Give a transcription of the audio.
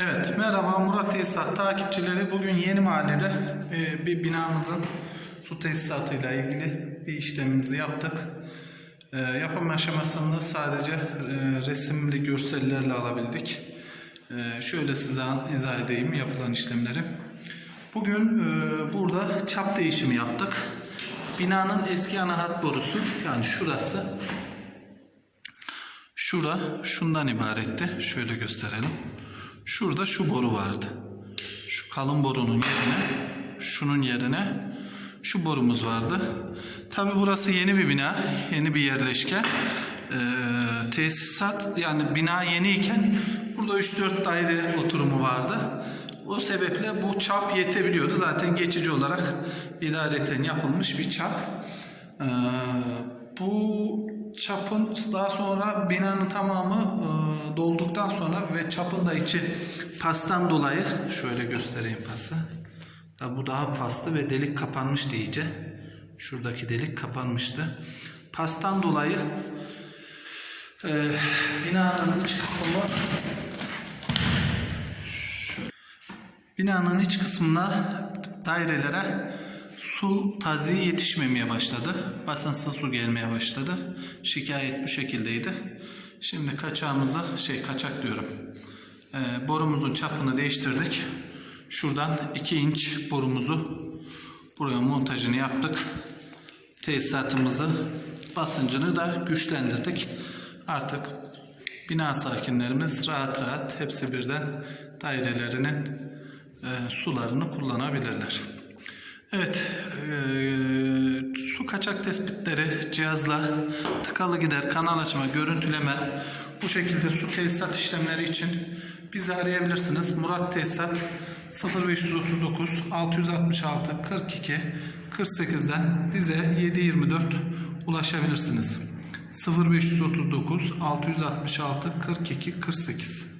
Evet, merhaba Murat Tesisat takipçileri. Bugün Yeni Mahalle'de e, bir binamızın su tesisatıyla ilgili bir işlemimizi yaptık. E, yapım aşamasını sadece e, resimli görsellerle alabildik. E, şöyle size izah edeyim yapılan işlemleri. Bugün e, burada çap değişimi yaptık. Binanın eski ana hat borusu yani şurası Şura şundan ibaretti. Şöyle gösterelim. Şurada şu boru vardı. Şu kalın borunun yerine, şunun yerine şu borumuz vardı. Tabi burası yeni bir bina, yeni bir yerleşke. Ee, tesisat yani bina yeniyken burada 3-4 daire oturumu vardı. O sebeple bu çap yetebiliyordu. Zaten geçici olarak idareten yapılmış bir çap. Ee, bu çapın daha sonra binanın tamamı e, dolduktan sonra ve çapın da içi pastan dolayı şöyle göstereyim pası. Da bu daha paslı ve delik kapanmıştı iyice. Şuradaki delik kapanmıştı. Pastan dolayı e, binanın iç kısmı Binanın iç kısmına dairelere su taziği yetişmemeye başladı. Basınsız su gelmeye başladı. Şikayet bu şekildeydi. Şimdi kaçağımızı şey kaçak diyorum. Ee, borumuzun çapını değiştirdik. Şuradan 2 inç borumuzu buraya montajını yaptık. Tesisatımızı basıncını da güçlendirdik. Artık bina sakinlerimiz rahat rahat hepsi birden dairelerinin e, sularını kullanabilirler. Evet, e, kaçak tespitleri cihazla tıkalı gider, kanal açma, görüntüleme bu şekilde su tesisat işlemleri için bizi arayabilirsiniz. Murat Tesisat 0539 666 42 48'den bize 724 ulaşabilirsiniz. 0539 666 42 48